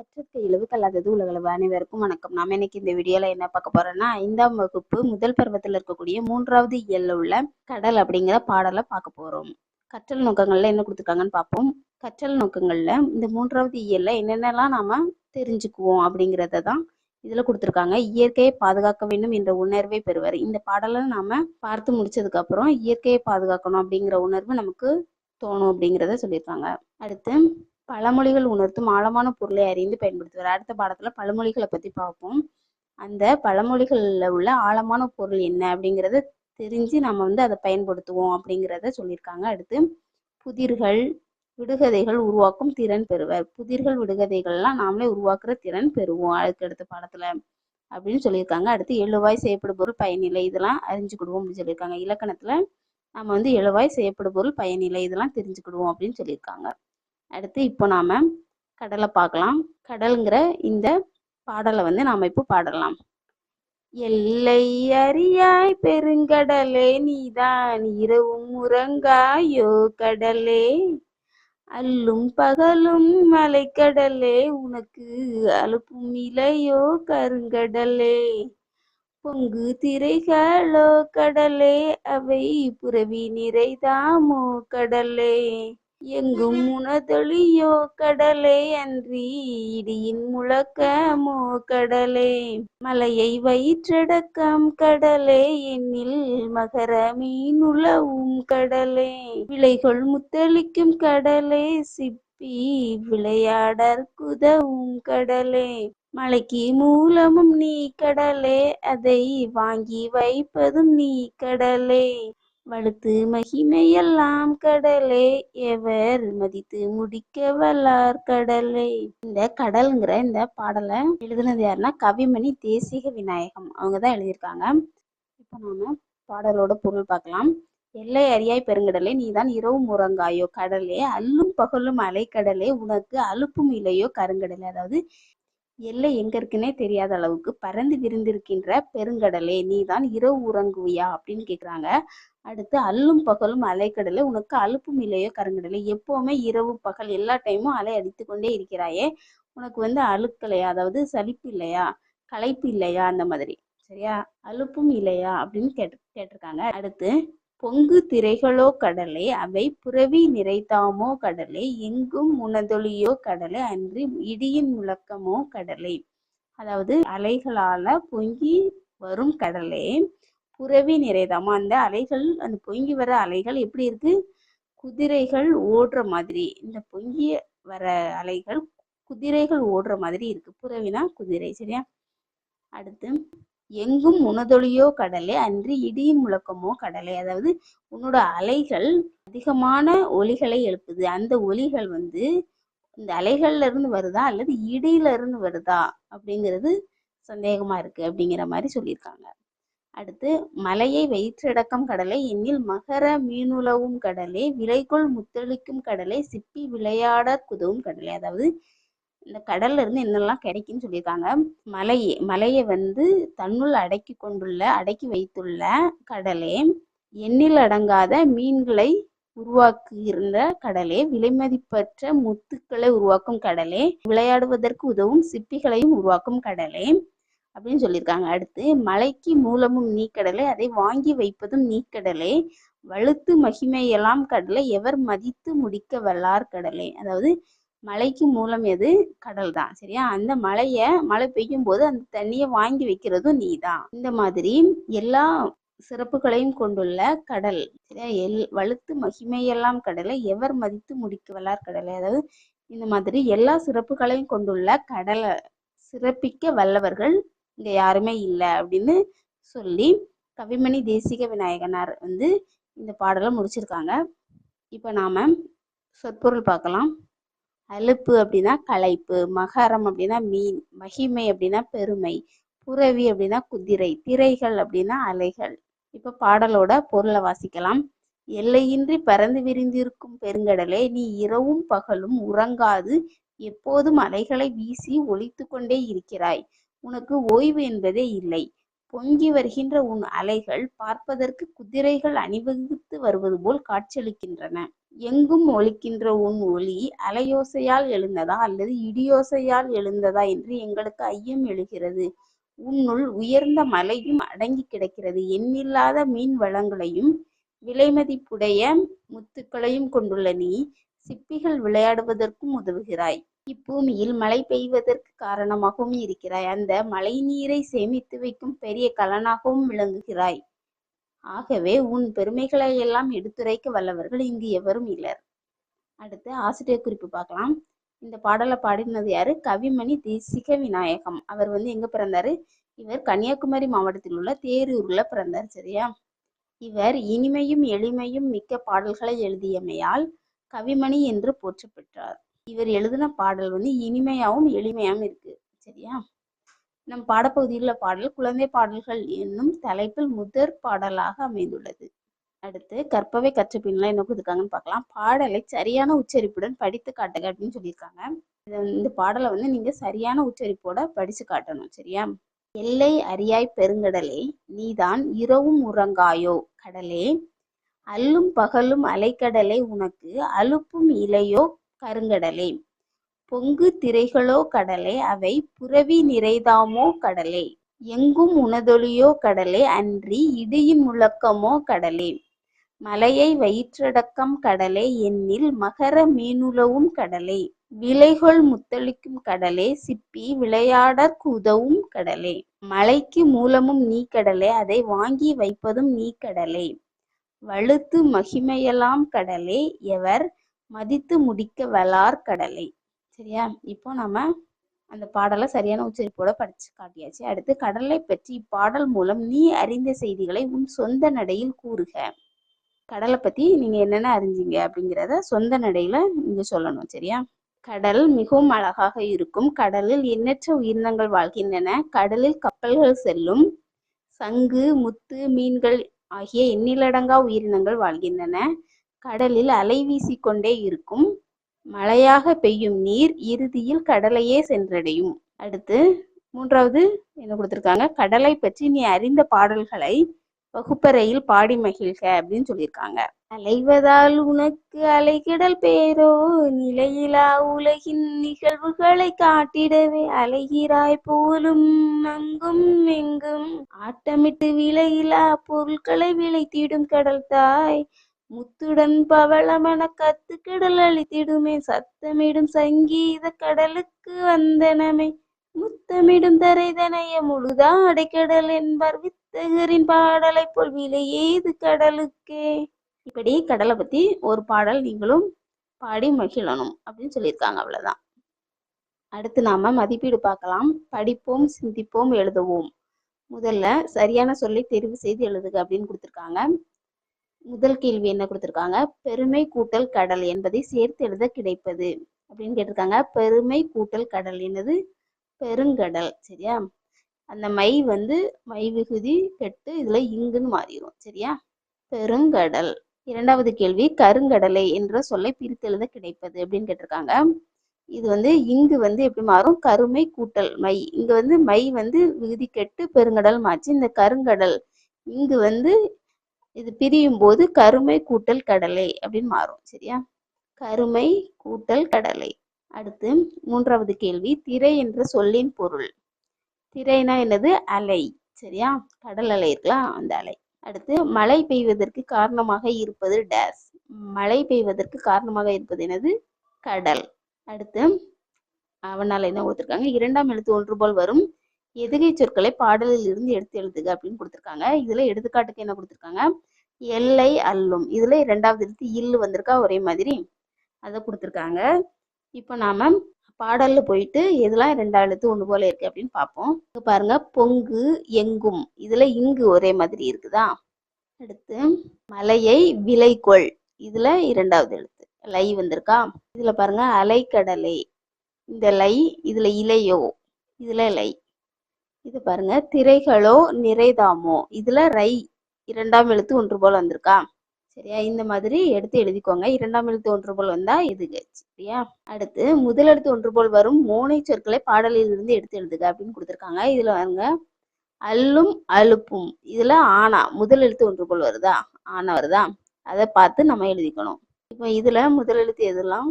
கற்றற்க இலவு கல்லாதது உலகளவு அனைவருக்கும் வணக்கம். நாம இன்னைக்கு இந்த வீடியோல என்ன பார்க்க போறோம்னா ஐந்தாம் வகுப்பு முதல் பருவத்தில் இருக்கக்கூடிய மூன்றாவது இயல்ல உள்ள கடல் அப்படிங்கிற பாடலை பார்க்க போறோம். கற்றல் நோக்கங்கள்ல என்ன கொடுத்துருக்காங்கன்னு பார்ப்போம். கற்றல் நோக்கங்கள்ல இந்த மூன்றாவது இயல்ல என்னென்னலாம் நாம தெரிஞ்சுக்குவோம் அப்படிங்கிறத தான் இதுல கொடுத்துருக்காங்க. இயற்கையை பாதுகாக்க வேண்டும் என்ற உணர்வை பெறுவர். இந்த பாடலை நாம பார்த்து முடிச்சதுக்கு அப்புறம் இயற்கையை பாதுகாக்கணும் அப்படிங்கிற உணர்வு நமக்கு தோணும் அப்படிங்கிறத சொல்லியிருக்காங்க. அடுத்து பழமொழிகள் உணர்த்தும் ஆழமான பொருளை அறிந்து பயன்படுத்துவார். அடுத்த பாடத்துல பழமொழிகளை பத்தி பார்ப்போம். அந்த பழமொழிகள்ல உள்ள ஆழமான பொருள் என்ன அப்படிங்கிறத தெரிஞ்சு நம்ம வந்து அதை பயன்படுத்துவோம் அப்படிங்கிறத சொல்லியிருக்காங்க. அடுத்து புதிர்கள் விடுகதைகள் உருவாக்கும் திறன் பெறுவர். புதிர்கள் விடுகதைகள்லாம் நாமளே உருவாக்குற திறன் பெறுவோம் அதுக்கு அடுத்த பாடத்துல அப்படின்னு சொல்லியிருக்காங்க. அடுத்து எழுவாய் செய்யப்படும் பொருள் பயனில்லை இதெல்லாம் அறிஞ்சுக்கிடுவோம் அப்படின்னு சொல்லியிருக்காங்க. இலக்கணத்துல நம்ம வந்து எழுவாய் செய்யப்படும் பொருள் பயனில்லை இதெல்லாம் தெரிஞ்சுக்கிடுவோம் அப்படின்னு சொல்லியிருக்காங்க. அடுத்து இப்போ நாம கடலை பார்க்கலாம். கடலுங்கிற இந்த பாடலை வந்து நாம இப்போ பாடலாம். எல்லை அறியாய் பெருங்கடலே நீதான் இரவும் உறங்காயோ கடலே. அல்லும் பகலும் மலைக்கடலே உனக்கு அலுப்பும் இலையோ கருங்கடலே. பொங்கு திரைகளோ கடலே அவை புறவி நிறைதாமோ கடலே. எங்கும் உணதொழியோ கடலே அன்றி இடியின் முழக்கமோ கடலே. மலையை வயிற்றடக்கம் கடலே எண்ணில் மகர மீனுலவும் கடலே. விலைகள் முத்தளிக்கும் கடலே சிப்பி விளையாடற்குதவும் கடலே. மலைக்கு மூலமும் நீ கடலே அதை வாங்கி வைப்பதும் நீ கடலே. வலுத்து மகிமையெல்லாம் கடலே எவர் மதித்து முடிக்க வல்லார் கடலே. இந்த கடல்ங்கிற இந்த பாடலை எழுதுனது யாருன்னா கவிமணி தேசிக விநாயகம். அவங்க தான் எழுதியிருக்காங்க. இப்போ நாம பாடலோட பொருள் பார்க்கலாம். எல்லை அறியாய் பெருங்கடலே நீதான் இரவு உறங்காயோ கடலே அல்லும் பகலும் அலைக்கடலே உனக்கு அலுப்பும் இல்லையோ கருங்கடலே. அதாவது எல்லை எங்க இருக்குன்னே தெரியாத அளவுக்கு பறந்து விரிந்திருக்கின்ற பெருங்கடலே நீதான் இரவு உறங்குவியா? அப்படின்னு கேக்குறாங்க. அடுத்து அல்லும் பகலும் அலைக்கடலை உனக்கு அலுப்பும் இல்லையோ கருங்கடலை? எப்பவுமே இரவு பகல் எல்லா டைமும் அலை அடித்து கொண்டே இருக்கிறாயே. உனக்கு வந்து அழுக்கலையா? அதாவது சலிப்பு இல்லையா? களைப்பு இல்லையா? அந்த மாதிரி. சரியா? அலுப்பும் இல்லையா? அப்படின்னு கேட்டு கேட்டிருக்காங்க. அடுத்து பொங்கு திரைகளோ கடலே அவை புறவி நிறைத்தாமோ கடலே எங்கும் உணதொலியோ கடலே அன்றி இடியின் முழக்கமோ கடலே. அதாவது அலைகளால பொங்கி வரும் கடலே புறவி நிறைதாமா அந்த அலைகள் அந்த பொங்கி வர அலைகள் எப்படி இருக்கு? குதிரைகள் ஓடுற மாதிரி இந்த பொங்கி வர அலைகள் குதிரைகள் ஓடுற மாதிரி இருக்கு. புறவினா குதிரை சரியா? அடுத்து எங்கும் உணதொலியோ கடலே அன்றி இடியின் முழக்கமோ கடலே. அதாவது உன்னோட அலைகள் அதிகமான ஒலிகளை எழுப்புது. அந்த ஒலிகள் வந்து இந்த அலைகள்ல இருந்து வருதா அல்லது இடியில இருந்து வருதா அப்படிங்கிறது சந்தேகமா இருக்கு அப்படிங்கிற மாதிரி சொல்லியிருக்காங்க. அடுத்து மலையை வயிற்றடக்கம் கடலை எண்ணில் மகர மீனுலவும் கடலே விலைக்குள் முத்தளிக்கும் கடலை சிப்பி விளையாட குதவும் கடலை. அதாவது இந்த கடல்ல இருந்து என்னெல்லாம் கிடைக்குன்னு சொல்லியிருக்காங்க. மலையை மலையை வந்து தன்னுள் அடக்கி கொண்டுள்ள அடக்கி வைத்துள்ள கடலே எண்ணில் அடங்காத மீன்களை உருவாக்குகின்ற கடலே விலைமதிப்பற்ற முத்துக்களை உருவாக்கும் கடலே விளையாடுவதற்கு உதவும் சிப்பிகளையும் உருவாக்கும் கடலே அப்படின்னு சொல்லியிருக்காங்க. அடுத்து மலைக்கு மூலமும் நீக்கடலை அதை வாங்கி வைப்பதும் நீக்கடலே வலுத்து மகிமையெல்லாம் கடலை எவர் மதித்து முடிக்க வல்லார் கடலே. அதாவது மலைக்கு மூலம் எது? கடல் தான் சரியா? அந்த மலையை மழை பெய்யும் போது அந்த தண்ணியை வாங்கி வைக்கிறதும் நீ தான் இந்த மாதிரி எல்லா சிறப்புகளையும் கொண்டுள்ள கடல். சரியா? எல் வலுத்து மகிமையெல்லாம் கடலை எவர் மதித்து முடிக்க வல்லார் கடலை? அதாவது இந்த மாதிரி எல்லா சிறப்புகளையும் கொண்டுள்ள கடலை சிறப்பிக்க வல்லவர்கள் இங்க யாருமே இல்லை அப்படின்னு சொல்லி கவிமணி தேசிக விநாயகனார் வந்து இந்த பாடலை முடிச்சிருக்காங்க. இப்போ நாம சொற்பொருள் பார்க்கலாம். அலுப்பு அப்படின்னா களைப்பு மகரம் அப்படின்னா மீன் மகிமை அப்படின்னா பெருமை புறவி அப்படின்னா குதிரை திரைகள் அப்படின்னா அலைகள். இப்ப பாடலோட பொருளை வாசிக்கலாம். எல்லையின்றி பறந்து விரிந்திருக்கும் பெருங்கடலே நீ இரவும் பகலும் உறங்காது எப்போதும் அலைகளை வீசி ஒழித்து கொண்டே இருக்கிறாய். உனக்கு ஓய்வு என்பதே இல்லை. பொங்கி வருகின்ற உன் அலைகள் பார்ப்பதற்கு குதிரைகள் அணிவகுத்து வருவது போல் காட்சியளிக்கின்றன. எங்கும் ஒலிக்கின்ற உன் ஒளி அலையோசையால் எழுந்ததா அல்லது இடியோசையால் எழுந்ததா என்று எங்களுக்கு ஐயம் எழுகிறது. உன்னுள் உயர்ந்த மலையும் அடங்கி கிடக்கிறது. எண்ணில்லாத மீன் வளங்களையும் விலைமதிப்புடைய முத்துக்களையும் கொண்டுள்ள நீ சிப்பிகள் விளையாடுவதற்கும் உதவுகிறாய். இப்பூமியில் மழை பெய்வதற்கு காரணமாகவும் இருக்கிறாய். அந்த மழை நீரை சேமித்து வைக்கும் பெரிய கலனாகவும் விளங்குகிறாய். ஆகவே உன் பெருமைகளை எல்லாம் எடுத்துரைக்க வல்லவர்கள் இங்கு எவரும் இல்லர். அடுத்து ஆசிரியர் குறிப்பு பார்க்கலாம். இந்த பாடலை பாடினது யாரு? கவிமணி தேசிக விநாயகம். அவர் வந்து எங்க பிறந்தாரு? இவர் கன்னியாகுமரி மாவட்டத்தில் உள்ள தேரூர்ல பிறந்தார் சரியா? இவர் இனிமையும் எளிமையும் மிக்க பாடல்களை எழுதியமையால் கவிமணி என்று போற்ற பெற்றார் இவர் எழுதின பாடல் வந்து இனிமையாகவும் எளிமையாகவும் இருக்கு. சரியா? நம் பாடப்பகுதியில் பாடல் குழந்தை பாடல்கள் என்னும் தலைப்பில் முதற் பாடலாக அமைந்துள்ளது. அடுத்து கற்பவை கற்ற பின்லாம் என்ன கொடுத்துருக்காங்கன்னு பார்க்கலாம். பாடலை சரியான உச்சரிப்புடன் படித்து காட்டுங்க அப்படின்னு சொல்லியிருக்காங்க. இந்த பாடலை வந்து நீங்க சரியான உச்சரிப்போட படிச்சு காட்டணும். சரியா? எல்லை அறியாய் பெருங்கடலே நீதான் இரவும் உறங்காயோ? கடலே அல்லும் பகலும் அலைக்கடலை உனக்கு அலுப்பும் இலையோ கருங்கடலே. பொங்கு திரைகளோ கடலே அவை புரவி நிறைதாமோ கடலே. எங்கும் உனதொலியோ கடலே அன்றி இடியின் முழக்கமோ கடலே. மலையை வயிற்றடக்கம் கடலே எண்ணில் மகர மீனுலவும் கடலே. விலைகொள் முத்தளிக்கும் கடலே சிப்பி விளையாடற்கு உதவும் கடலே. மலைக்கு மூலமும் நீ கடலே அதை வாங்கி வைப்பதும் நீ கடலே. வழுத்து மகிமையெல்லாம் கடலே எவர் மதித்து முடிக்க வளார் கடலை. சரியா? இப்போ நம்ம அந்த பாடலை சரியான உச்சரிப்போட படிச்சு காட்டியாச்சு. அடுத்து கடலை பற்றி இப்பாடல் மூலம் நீ அறிந்த செய்திகளை உன் சொந்த நடையில் கூறுக. கடலை பத்தி நீங்க என்னென்ன அறிஞ்சீங்க அப்படிங்கிறத சொந்த நடையில நீங்க சொல்லணும். சரியா? கடல் மிகவும் அழகாக இருக்கும். கடலில் எண்ணற்ற உயிரினங்கள் வாழ்கின்றன. கடலில் கப்பல்கள் செல்லும். சங்கு முத்து மீன்கள் ஆகிய எண்ணிலடங்கா உயிரினங்கள் வாழ்கின்றன. கடலில் அலை வீசிக்கொண்டே இருக்கும். மழையாக பெய்யும் நீர் இறுதியில் கடலையே சென்றடையும். அடுத்து மூன்றாவது என்ன கொடுத்துருக்காங்க? கடலை பற்றி நீ அறிந்த பாடல்களை வகுப்பறையில் பாடி மகிழ்க அப்படின்னு சொல்லியிருக்காங்க. அலைவதால் உனக்கு அலைகிடல் பேரோ நிலையிலா உலகின் நிகழ்வுகளை காட்டிடவே அலைகிறாய் போலும் அங்கும் எங்கும் ஆட்டமிட்டு விலையிலா பொருட்களை விளைத்திடும் கடல் தாய் முத்துடன் பவளமன கத்து கடல் அழித்திடுமே சத்தமிடும் சங்கீத கடலுக்கு வந்தனமே. முத்தமிடும் தரைதனைய முழுதா அடைக்கடல் என்பார் வித்தகரின் பாடலை போல் விலையேது கடலுக்கே. இப்படி கடலை பத்தி ஒரு பாடல் நீங்களும் பாடி மகிழணும் அப்படின்னு சொல்லியிருக்காங்க. அவ்வளவுதான். அடுத்து நாம மதிப்பீடு பார்க்கலாம். படிப்போம் சிந்திப்போம் எழுதுவோம். முதல்ல சரியான சொல்லை தெரிவு செய்து எழுதுக அப்படின்னு கொடுத்துருக்காங்க. முதல் கேள்வி என்ன கொடுத்துருக்காங்க? பெருமை கூட்டல் கடல் என்பதை சேர்த்து எழுத கிடைப்பது. அப்படின்னு கேட்டிருக்காங்க. பெருமை கூட்டல் கடல் என்னது? பெருங்கடல். சரியா? அந்த மை வந்து மை விகுதி கெட்டு இதுல இங்குன்னு மாறிடும் சரியா? பெருங்கடல். இரண்டாவது கேள்வி கருங்கடலை என்ற சொல்லை பிரித்தெழுத கிடைப்பது அப்படின்னு கேட்டிருக்காங்க. இது வந்து இங்கு வந்து எப்படி மாறும்? கருமை கூட்டல் மை. இங்க வந்து மை வந்து விகுதி கெட்டு பெருங்கடல் மாச்சு இந்த கருங்கடல் இங்கு வந்து இது பிரியும் போது கருமை கூட்டல் கடலை அப்படின்னு மாறும் சரியா? கருமை கூட்டல் கடலை. அடுத்து மூன்றாவது கேள்வி திரை என்ற சொல்லின் பொருள். திரைனா என்னது? அலை சரியா? கடல் அலை இருக்கலாம் அந்த அலை. அடுத்து மழை பெய்வதற்கு காரணமாக இருப்பது டேஸ். மழை பெய்வதற்கு காரணமாக இருப்பது என்னது? கடல். அடுத்து அவனால் என்ன கொடுத்துருக்காங்க? இரண்டாம் எழுத்து ஒன்று போல் வரும். எதுகை சொற்களை பாடலில் இருந்து எடுத்து எழுதுக அப்படின்னு கொடுத்துருக்காங்க. இதுல எடுத்துக்காட்டுக்கு என்ன கொடுத்துருக்காங்க? எல்லை அல்லும். இதுல இரண்டாவது எழுத்து இல்லு வந்திருக்கா? ஒரே மாதிரி அதை கொடுத்துருக்காங்க. இப்போ நாம பாடல்ல போயிட்டு எதெல்லாம் ரெண்டாவது எழுத்து ஒன்று போல இருக்கு அப்படின்னு பார்ப்போம். இங்க பாருங்க. பொங்கு எங்கும். இதுல இங்கு ஒரே மாதிரி இருக்குதா? அடுத்து மலையை விலைகொள். இதுல இரண்டாவது எழுத்து. லை வந்திருக்கா? இதுல பாருங்க. அலைக்கடலை. இந்த லை இதுல இலையோ. இதுல லை. இது பாருங்க. திரைகளோ நிறைதாமோ? இதுல ரை இரண்டாம் எழுத்து ஒன்று போல் வந்திருக்கா? சரியா? இந்த மாதிரி எடுத்து எழுதிக்கோங்க. இரண்டாம் எழுத்து ஒன்று போல் வந்தா இதுக்கு சரியா? அடுத்து முதல் எழுத்து ஒன்று போல் வரும். மூனை சொற்களை பாடலில் இருந்து எடுத்து எழுதுக அப்படின்னு கொடுத்துருக்காங்க. இதுல பாருங்க. அல்லும் அலுப்பும். இதுல ஆனா முதல் எழுத்து ஒன்று போல் வருதா? ஆனா வருதா? அதை பார்த்து நம்ம எழுதிக்கணும். இப்போ இதில் முதல் எழுத்து எதெல்லாம்?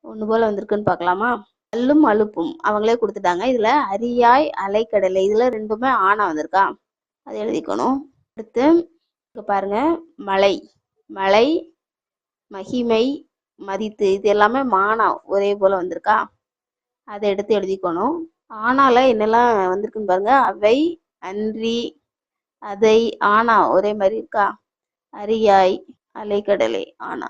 ஒன்று போல் வந்திருக்குன்னு பார்க்கலாமா? அல்லும் அலுப்பும் அவங்களே கொடுத்துட்டாங்க. இதில் அரியாய் அலைக்கடலை. இதில் ரெண்டுமே ஆனா வந்திருக்கா? அதை எழுதிக்கணும். அடுத்து இங்கே பாருங்க. மலை. மலை மகிமை மதித்து. இது எல்லாமே மானா ஒரே போல் வந்திருக்கா? அதை எடுத்து எழுதிக்கணும். ஆனால என்னெல்லாம் வந்திருக்குன்னு பாருங்க. அவை அன்றி அதை ஆனா ஒரே மாதிரி இருக்கா? அரியாய் அலைக்கடலை ஆனா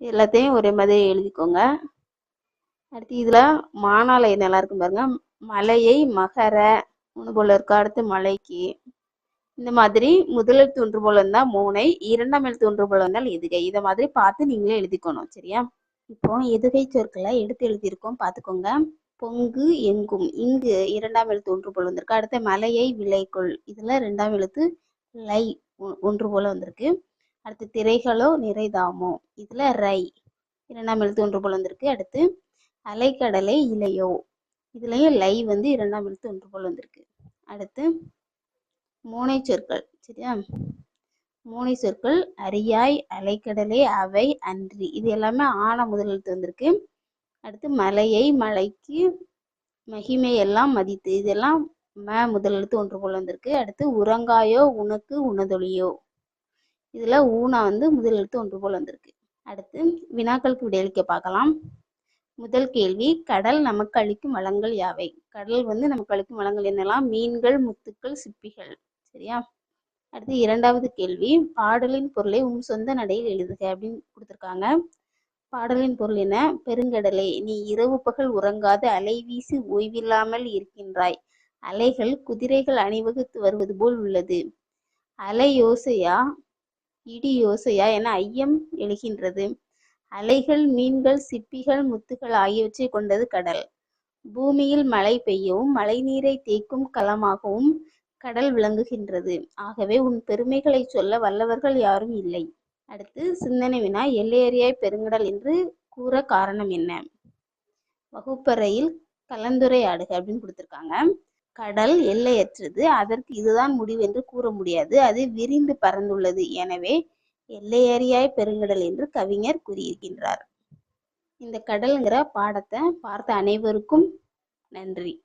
எல்லாத்தையும் ஒரே மாதிரி எழுதிக்கோங்க. அடுத்து இதில் மானால நல்லா இருக்கும் பாருங்க. மலையை மகர மூணு போல இருக்கா. அடுத்து மலைக்கு. இந்த மாதிரி முதல் தூன்று போல் போல இருந்தால் மூனை இரண்டாம் எழுத்து தூன்று போல இருந்தால் எதுகை. இதை மாதிரி பார்த்து நீங்களே எழுதிக்கணும் சரியா? இப்போ எதுகை சொற்களை எடுத்து எழுதியிருக்கோம் பார்த்துக்கோங்க. பொங்கு எங்கும். இங்கு இரண்டாம் எழுத்து ஒன்று போல வந்திருக்கு. அடுத்து மலையை விலைக்குள். இதில் ரெண்டாம் எழுத்து லை ஒன்று போல வந்திருக்கு. அடுத்து திரைகளோ நிறைதாமோ இதில் ரை இரண்டாம் எழுத்து ஒன்று போல வந்திருக்கு. அடுத்து அலைக்கடலை இலையோ? இதுலேயும் லை வந்து இரண்டாம் எழுத்து ஒன்று போல் வந்திருக்கு. அடுத்து மூனை சொற்கள் சரியா? மூனை சொற்கள் அரியாய் அலைக்கடலை அவை அன்றி. இது எல்லாமே ஆன முதல் எழுத்து வந்திருக்கு. அடுத்து மலையை மலைக்கு மகிமை எல்லாம் மதித்து. இதெல்லாம் ம முதல் எழுத்து ஒன்று போல் வந்திருக்கு. அடுத்து உறங்காயோ உனக்கு உணதொழியோ? இதில் ஊனா வந்து முதல் எழுத்து ஒன்று போல் வந்திருக்கு. அடுத்து வினாக்களுக்கு விடையளிக்க பார்க்கலாம். முதல் கேள்வி கடல் நமக்கு அளிக்கும் வளங்கள் யாவை? கடல் வந்து நமக்கு அளிக்கும் வளங்கள் என்னெல்லாம்? மீன்கள் முத்துக்கள் சிப்பிகள். சரியா? அடுத்து இரண்டாவது கேள்வி பாடலின் பொருளை உன் சொந்த நடையில் எழுதுக அப்படின்னு கொடுத்துருக்காங்க. பாடலின் பொருள் என்ன? பெருங்கடலை. நீ இரவு பகல் உறங்காது அலை வீசி ஓய்வில்லாமல் இருக்கின்றாய். அலைகள் குதிரைகள் அணிவகுத்து வருவது போல் உள்ளது. அலை யோசையா இடி யோசையா என ஐயம் எழுகின்றது. அலைகள் மீன்கள் சிப்பிகள் முத்துகள் ஆகியவற்றை கொண்டது கடல். பூமியில் மழை பெய்யவும் மழைநீரை தேக்கும் களமாகவும் கடல் விளங்குகின்றது. ஆகவே உன் பெருமைகளை சொல்ல வல்லவர்கள் யாரும் இல்லை. அடுத்து சிந்தனை வினா எல்லையறியாய் பெருங்கடல் என்று கூற காரணம் என்ன? வகுப்பறையில் கலந்துரையாடுக அப்படின்னு கொடுத்துருக்காங்க. கடல் எல்லையற்றது அதற்கு இதுதான் முடிவு என்று கூற முடியாது. அது விரிந்து பறந்துள்ளது. எனவே எல்லையறியாய் பெருங்கடல் என்று கவிஞர் கூறியிருக்கின்றார். இந்த கடல்ங்கிற பாடத்தை பார்த்த அனைவருக்கும் நன்றி.